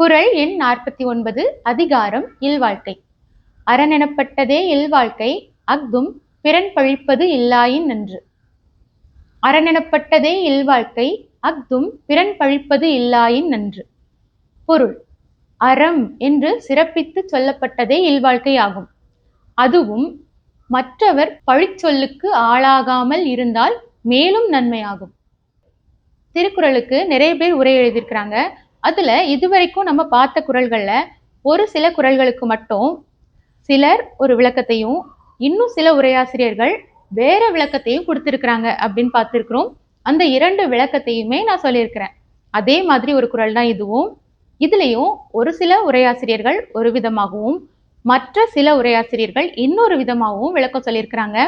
குறள் எண் நாற்பத்தி ஒன்பது அதிகாரம் இல்வாழ்க்கை. அரணெனப்பட்டதே இல்வாழ்க்கை அஃதும் பிறன் பழிப்பது இல்லாயின் நன்று அரணெனப்பட்டதே இல்வாழ்க்கை அஃதும் பிறன் பழிப்பது இல்லாயின் நன்று பொருள் அறம் என்று சிறப்பித்து சொல்லப்பட்டதே இல்வாழ்க்கை ஆகும். அதுவும் மற்றவர் பழிச்சொல்லுக்கு ஆளாகாமல் இருந்தால் மேலும் நன்மையாகும். திருக்குறளுக்கு நிறைய பேர் உரை எழுதியிருக்கிறாங்க. அதுல இதுவரைக்கும் நம்ம பார்த்த குரல்களில் ஒரு சில குறள்களுக்கு மட்டும் சிலர் ஒரு விளக்கத்தையும் இன்னும் சில உரையாசிரியர்கள் வேற விளக்கத்தையும் கொடுத்துருக்குறாங்க அப்படின்னு பார்த்துருக்குறோம். அந்த இரண்டு விளக்கத்தையுமே நான் சொல்லியிருக்கிறேன். அதே மாதிரி ஒரு குறள் தான் இதுவும். இதுலேயும் ஒரு சில உரையாசிரியர்கள் ஒரு விதமாகவும் மற்ற சில உரையாசிரியர்கள் இன்னொரு விதமாகவும் விளக்கம் சொல்லியிருக்கிறாங்க.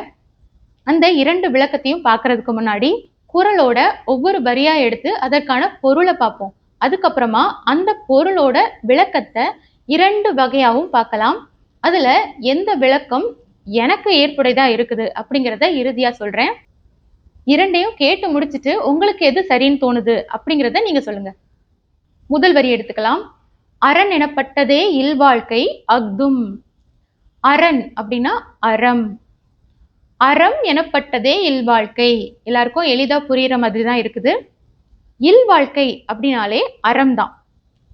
அந்த இரண்டு விளக்கத்தையும் பார்க்கறதுக்கு முன்னாடி குறளோட ஒவ்வொரு வரியா எடுத்து அதற்கான பொருளை பார்ப்போம். அதுக்கப்புறமா அந்த பொருளோட விளக்கத்தை இரண்டு வகையாகவும் பார்க்கலாம். அதுல எந்த விளக்கம் எனக்கு ஏற்புடையதா இருக்குது அப்படிங்கிறத இறுதியா சொல்றேன். இரண்டையும் கேட்டு முடிச்சுட்டு உங்களுக்கு எது சரின்னு தோணுது அப்படிங்கிறத நீங்க சொல்லுங்க. முதல் வரி எடுத்துக்கலாம். அரண் எனப்பட்டதே இல்வாழ்க்கை அஃதும். அரண் அப்படின்னா அறம். அறம் எனப்பட்டதே இல்வாழ்க்கை. எல்லாருக்கும் எளிதா புரிகிற மாதிரி தான் இருக்குது. இல்வாழ்க்கை அப்படின்னாலே அறம் தான்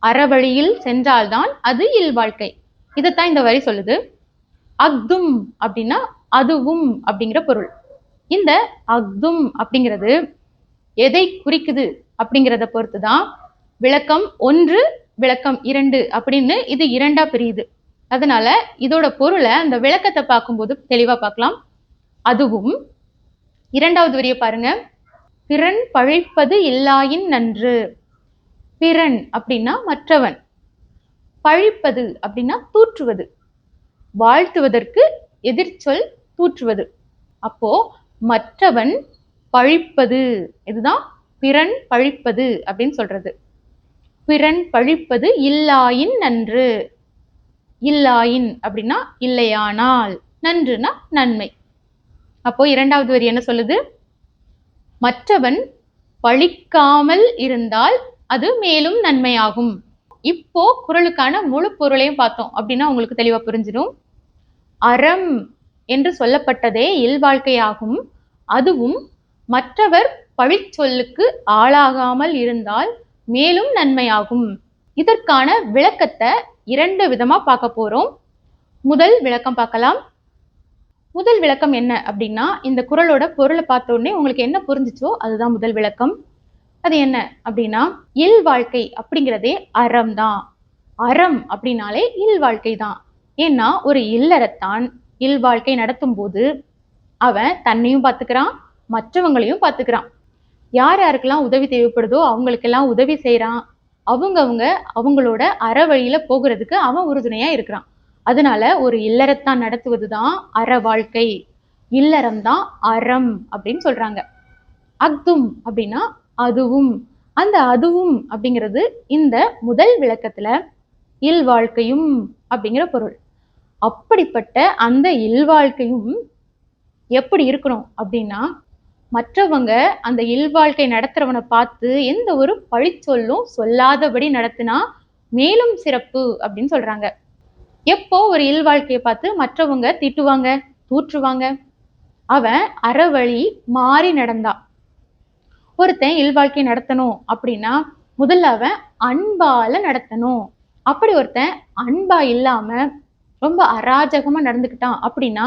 அறவழியில் சென்றால்தான் அது இல்வாழ்க்கை இதைத்தான் இந்த வரி சொல்லுது. அக்தும் அப்படின்னா அதுவும் அப்படிங்கிற பொருள். இந்த அக்தும் அப்படிங்கிறது எதை குறிக்குது அப்படிங்கிறத பொறுத்து தான் விளக்கம் ஒன்று விளக்கம் இரண்டு அப்படின்னு இது இரண்டா பிரியுது. அதனால இதோட பொருளை அந்த விளக்கத்தை பார்க்கும்போது தெளிவா பார்க்கலாம். அதுவும் இரண்டாவது வரியை பாருங்க. பிறன் பழிப்பது இல்லாயின் நன்று. பிறன் அப்படின்னா மற்றவன். பழிப்பது அப்படின்னா தூற்றுவது. வாழ்த்துவதற்கு எதிர்ச்சொல் தூற்றுவது. அப்போ மற்றவன் பழிப்பது. இதுதான் பிறன் பழிப்பது அப்படின்னு சொல்றது. பிறன் பழிப்பது இல்லாயின் நன்று. இல்லாயின் அப்படின்னா இல்லையானால். நன்றுனா நன்மை. அப்போ இரண்டாவது வரி என்ன சொல்லுது? மற்றவன் பழிக்காமல் இருந்தால் அது மேலும் நன்மையாகும். இப்போ குறளுக்கான முழு பொருளையும் பார்த்தோம் அப்படின்னா உங்களுக்கு தெளிவாக புரிஞ்சிடும். அறம் என்று சொல்லப்பட்டதே இல்வாழ்க்கையாகும். அதுவும் மற்றவர் பழிச்சொல்லுக்கு ஆளாகாமல் இருந்தால் மேலும் நன்மையாகும். இதற்கான விளக்கத்தை இரண்டு விதமா பார்க்க போறோம். முதல் விளக்கம் பார்க்கலாம். முதல் விளக்கம் என்ன அப்படின்னா இந்த குறளோட பொருளை பார்த்த உடனே உங்களுக்கு என்ன புரிஞ்சிச்சோ அதுதான் முதல் விளக்கம். அது என்ன அப்படின்னா இல் வாழ்க்கை அப்படிங்கிறதே அறம் தான். அறம் அப்படின்னாலே இல் வாழ்க்கை தான். ஏன்னா ஒரு இல்லறத்தான் இல் வாழ்க்கை நடத்தும் போது அவன் தன்னையும் பார்த்துக்கிறான் மற்றவங்களையும் பார்த்துக்கிறான். யார் யாருக்கெல்லாம் உதவி தேவைப்படுதோ அவங்களுக்கெல்லாம் உதவி செய்கிறான் அவங்கவுங்க அவங்களோட அற வழியில் போகிறதுக்கு அவன் உறுதுணையாக இருக்கிறான். அதனால ஒரு இல்லறத்தான் நடத்துவது தான் அற வாழ்க்கை. இல்லறம் தான் அறம் அப்படின்னு சொல்றாங்க. அக்தும் அப்படின்னா அதுவும். அந்த அதுவும் அப்படிங்கிறது இந்த முதல் விளக்கத்துல இல் வாழ்க்கையும் அப்படிங்கிற பொருள். அப்படிப்பட்ட அந்த இல்வாழ்க்கையும் எப்படி இருக்கணும் அப்படின்னா மற்றவங்க அந்த இல்வாழ்க்கை நடத்துறவனை பார்த்து எந்த ஒரு பழிச்சொல்லும் சொல்லாதபடி நடத்தினா மேலும் சிறப்பு அப்படின்னு சொல்றாங்க. எப்போ ஒரு இல்வாழ்க்கையை பார்த்து மற்றவங்க திட்டுவாங்க தூற்றுவாங்க அவன் அறவழி மாறி நடந்தா. ஒருத்தன் இல்வாழ்க்கை நடத்தணும் அப்படின்னா முதல்ல அவன் அன்பால நடத்தணும். அப்படி ஒருத்தன் அன்பா இல்லாம ரொம்ப அராஜகமா நடந்துக்கிட்டான் அப்படின்னா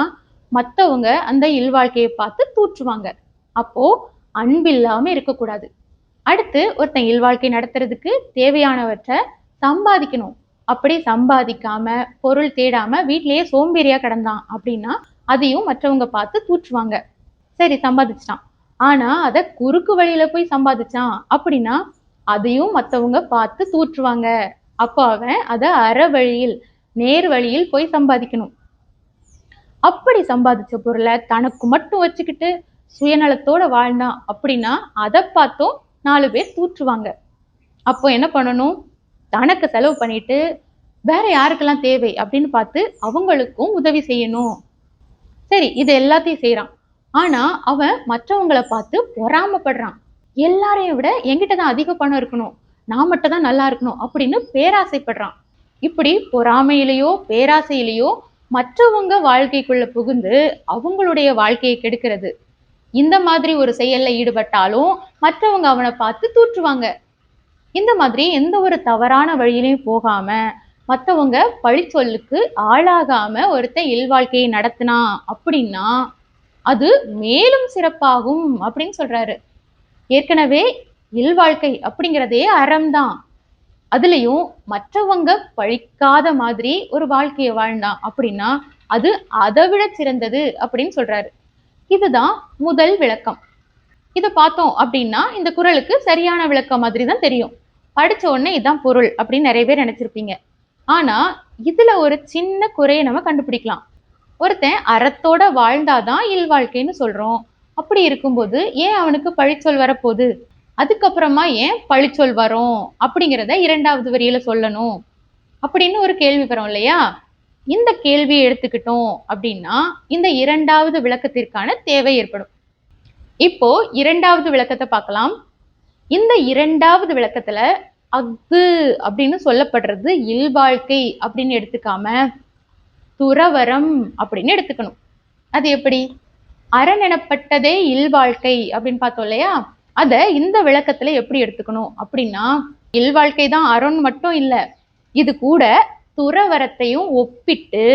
மற்றவங்க அந்த இல்வாழ்க்கையை பார்த்து தூற்றுவாங்க. அப்போ அன்பில்லாம இருக்கக்கூடாது. அடுத்து ஒருத்தன் இல்வாழ்க்கை நடத்துறதுக்கு தேவையானவற்றை சம்பாதிக்கணும். அப்படி சம்பாதிக்காம பொருள் தேடாம வீட்டிலேயே சோம்பேறியா கிடந்தான் அப்படின்னா அதையும் மற்றவங்க பார்த்து தூற்றுவாங்க. சரி சம்பாதிச்சிட்டான். ஆனா அதை குறுக்கு வழியில போய் சம்பாதிச்சான் அப்படின்னா அதையும் மற்றவங்க பார்த்து தூற்றுவாங்க. அப்போ அவன் அதை அற வழியில் நேர் வழியில் போய் சம்பாதிக்கணும். அப்படி சம்பாதிச்ச பொருளை தனக்கு மட்டும் வச்சுக்கிட்டு சுயநலத்தோட வாழ்ந்தான் அப்படின்னா அதை பார்த்தும் நாலு பேர் தூற்றுவாங்க. அப்போ என்ன பண்ணணும்? தனக்கு செலவு பண்ணிட்டு வேற யாருக்கெல்லாம் தேவை அப்படின்னு பார்த்து அவங்களுக்கும் உதவி செய்யணும். சரி இது எல்லாத்தையும் செய்யறான் ஆனா அவன் மற்றவங்களை பார்த்து பொறாமைப்படுறான். எல்லாரையும் விட என்கிட்ட தான் அதிக பணம் இருக்கணும். நான் மட்டும் தான் நல்லா இருக்கணும் அப்படின்னு பேராசைப்படுறான். இப்படி பொறாமையிலேயோ பேராசையிலேயோ மற்றவங்க வாழ்க்கைக்குள்ள புகுந்து அவங்களுடைய வாழ்க்கையை கெடுக்கிறது. இந்த மாதிரி ஒரு செயல்ல ஈடுபட்டாலும் மற்றவங்க அவனை பார்த்து தூற்றுவாங்க. இந்த மாதிரி எந்த ஒரு தவறான வழியிலையும் போகாம மற்றவங்க பழிச்சொல்லுக்கு ஆளாகாம ஒருத்தன் இல்வாழ்க்கையை நடத்தினா அப்படின்னா அது மேலும் சிறப்பாகும் அப்படின்னு சொல்றாரு. ஏற்கனவே இல்வாழ்க்கை அப்படிங்கிறதே அறம்தான். அதுலயும் மற்றவங்க பழிக்காத மாதிரி ஒரு வாழ்க்கையை வாழ்ந்தான் அப்படின்னா அது அதை விட சிறந்தது அப்படின்னு சொல்றாரு. இதுதான் முதல் விளக்கம். இதை பார்த்தோம் அப்படின்னா இந்த குரலுக்கு சரியான விளக்கம் மாதிரி தான் தெரியும். படிச்ச உடனே இதுதான் பொருள் அப்படின்னு நிறைய பேர் நினைச்சிருப்பீங்க. ஆனா இதுல ஒரு சின்ன குறையை நம்ம கண்டுபிடிக்கலாம். ஒருத்தன் அறத்தோட வாழ்ந்தாதான் இல்வாழ்க்கைன்னு சொல்றோம். அப்படி இருக்கும்போது ஏன் அவனுக்கு பழிச்சொல் வரப்போகுது? அதுக்கப்புறமா ஏன் பழிச்சொல் வரும்? அப்படிங்கிறத இரண்டாவது வரியில சொல்லணும். அப்படின்னு ஒரு கேள்வி வரும் இல்லையா? இந்த கேள்வியை எடுத்துக்கிட்டோம் அப்படின்னா இந்த இரண்டாவது விளக்கத்திற்கான தேவை ஏற்படும். இப்போ இரண்டாவது விளக்கத்தை பார்க்கலாம். இந்த இரண்டாவது விளக்கத்துல அஃது அப்படின்னு சொல்லப்படுறது இல்வாழ்க்கை அப்படின்னு எடுத்துக்காம துறவரம் அப்படின்னு எடுத்துக்கணும். அது எப்படி? அரண் எனப்பட்டதே இல்வாழ்க்கை அப்படின்னு பார்த்தோம் இல்லையா? அத இந்த விளக்கத்துல எப்படி எடுத்துக்கணும் அப்படின்னா இல்வாழ்க்கை தான் அரண் மட்டும் இல்ல இது கூட துறவரத்தையும் ஒப்பிட்டு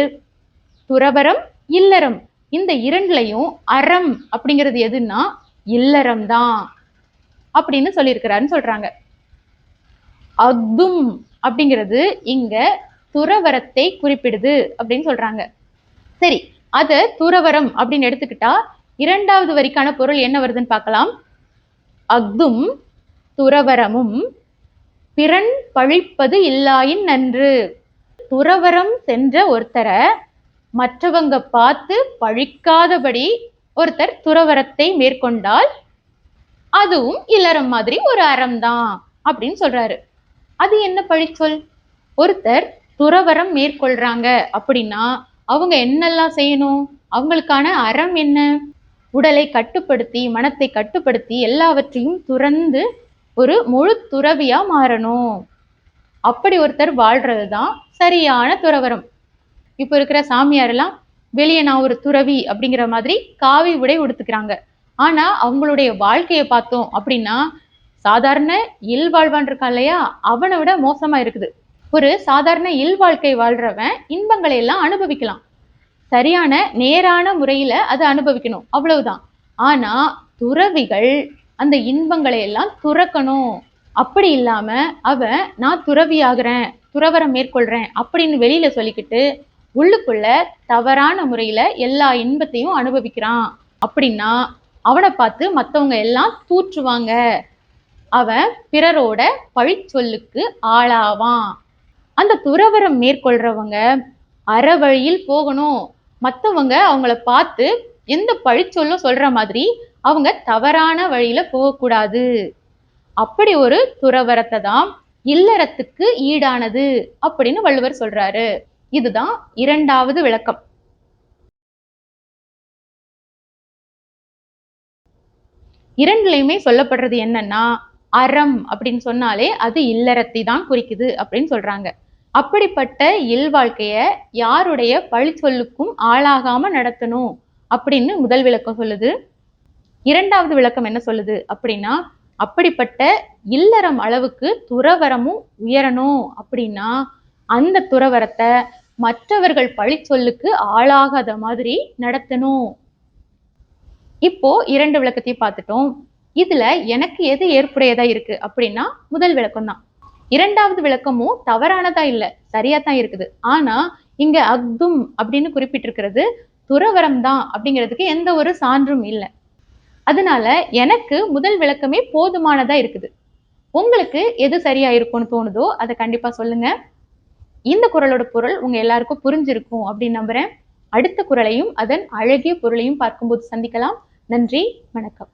துறவரம் இல்லறம் இந்த இரண்டுலையும் அறம் அப்படிங்கிறது எதுன்னா இல்லறம் தான் அப்படின்னு சொல்லியிருக்கிறாருன்னு சொல்றாங்க. அத்தும் அப்படிங்கிறது இங்க துறவரத்தை குறிப்பிடுது அப்படின்னு சொல்றாங்க. சரி அத துறவரம் அப்படின்னு எடுத்துக்கிட்டா இரண்டாவது வரிக்கான பொருள் என்ன வருதுன்னு பார்க்கலாம். அஃதும் துறவரமும் பிறன் பழிப்பது இல்லாயின் நன்று. துறவரம் சென்ற ஒருத்தரை மற்றவங்க பார்த்து பழிக்காதபடி ஒருத்தர் துறவரத்தை மேற்கொண்டால் அதுவும் இல்லறம் மாதிரி ஒரு அறம் தான் அப்படின்னு சொல்றாரு. அது என்ன பழிச்சொல்? ஒருத்தர் துறவரம் மேற்கொள்றாங்க அப்படின்னா அவங்க என்னெல்லாம் செய்யணும்? அவங்களுக்கான அறம் என்ன? உடலை கட்டுப்படுத்தி மனத்தை கட்டுப்படுத்தி எல்லாவற்றையும் துறந்து ஒரு முழு துறவியா மாறணும். அப்படி ஒருத்தர் வாழ்றது தான் சரியான துறவரம் இப்போ இருக்கிற சாமியாரெல்லாம் வெளியே நான் ஒரு துறவி அப்படிங்கிற மாதிரி காவி உடை உடுத்துக்கிறாங்க. ஆனா அவங்களுடைய வாழ்க்கையை பார்த்தோம் அப்படின்னா சாதாரண இல்வாழ்வான் இருக்கான் இல்லையா? அவனை விட மோசமா இருக்குது. ஒரு சாதாரண இல்வாழ்க்கை வாழ்றவன் இன்பங்களை எல்லாம் அனுபவிக்கலாம். சரியான நேரான முறையில அதை அனுபவிக்கணும். அவ்வளவுதான். ஆனா துறவிகள் அந்த இன்பங்களை எல்லாம் துறக்கணும். அப்படி இல்லாம அவன் நான் துறவியாகிறேன் துறவரை துறவரம் மேற்கொள்றேன் அப்படின்னு வெளியில சொல்லிக்கிட்டு உள்ளுக்குள்ள தவறான முறையில எல்லா இன்பத்தையும் அனுபவிக்கிறான். அப்படின்னா அவனை பார்த்து மற்றவங்க எல்லாம் தூற்றுவாங்க. அவன் பிறரோட பழிச்சொல்லுக்கு ஆளாவான். அந்த துறவரம் மேற்கொள்றவங்க அறவழியில் போகணும். மற்றவங்க அவங்கள பார்த்து எந்த பழிச்சொல்லும் சொல்ற மாதிரி அவங்க தவறான வழியில போகக்கூடாது. அப்படி ஒரு துறவரத்தை தான் இல்லறத்துக்கு ஈடானது அப்படின்னு வள்ளுவர் சொல்றாரு. இதுதான் இரண்டாவது விளக்கம். இரண்டுலையுமே சொல்லப்படுறது என்னன்னா அறம் அப்படின்னு சொன்னாலே அது இல்லறத்தை தான் குறிக்குது அப்படின்னு சொல்றாங்க. அப்படிப்பட்ட இல்வாழ்க்கைய யாருடைய பழிச்சொல்லுக்கும் ஆளாகாம நடத்தணும் அப்படின்னு முதல் விளக்கம் சொல்லுது. இரண்டாவது விளக்கம் என்ன சொல்லுது அப்படின்னா அப்படிப்பட்ட இல்லறம் அளவுக்கு துறவரமும் உயரணும் அப்படின்னா அந்த துறவரத்தை மற்றவர்கள் பழிச்சொல்லுக்கு ஆளாகாத மாதிரி நடத்தணும். இப்போ இரண்டு விளக்கத்தையும் பார்த்துட்டோம். இதுல எனக்கு எது ஏற்புடையதா இருக்கு அப்படின்னா முதல் விளக்கம் தான். இரண்டாவது விளக்கமும் தவறானதா இல்ல சரியா தான் இருக்குது. ஆனா இங்க அக்தும் அப்படின்னு குறிப்பிட்டிருக்கிறது துறவரம் தான் அப்படிங்கிறதுக்கு எந்த ஒரு சான்றும் இல்லை. அதனால எனக்கு முதல் விளக்கமே போதுமானதா இருக்குது. உங்களுக்கு எது சரியா இருக்கும்னு தோணுதோ அதை கண்டிப்பா சொல்லுங்க. இந்த குரலோட பொருள் உங்க எல்லாருக்கும் புரிஞ்சிருக்கும் அப்படின்னு நம்புறேன். அடுத்த குரலையும் அதன் அழகிய பொருளையும் பார்க்கும்போது சந்திக்கலாம். நன்றி வணக்கம்.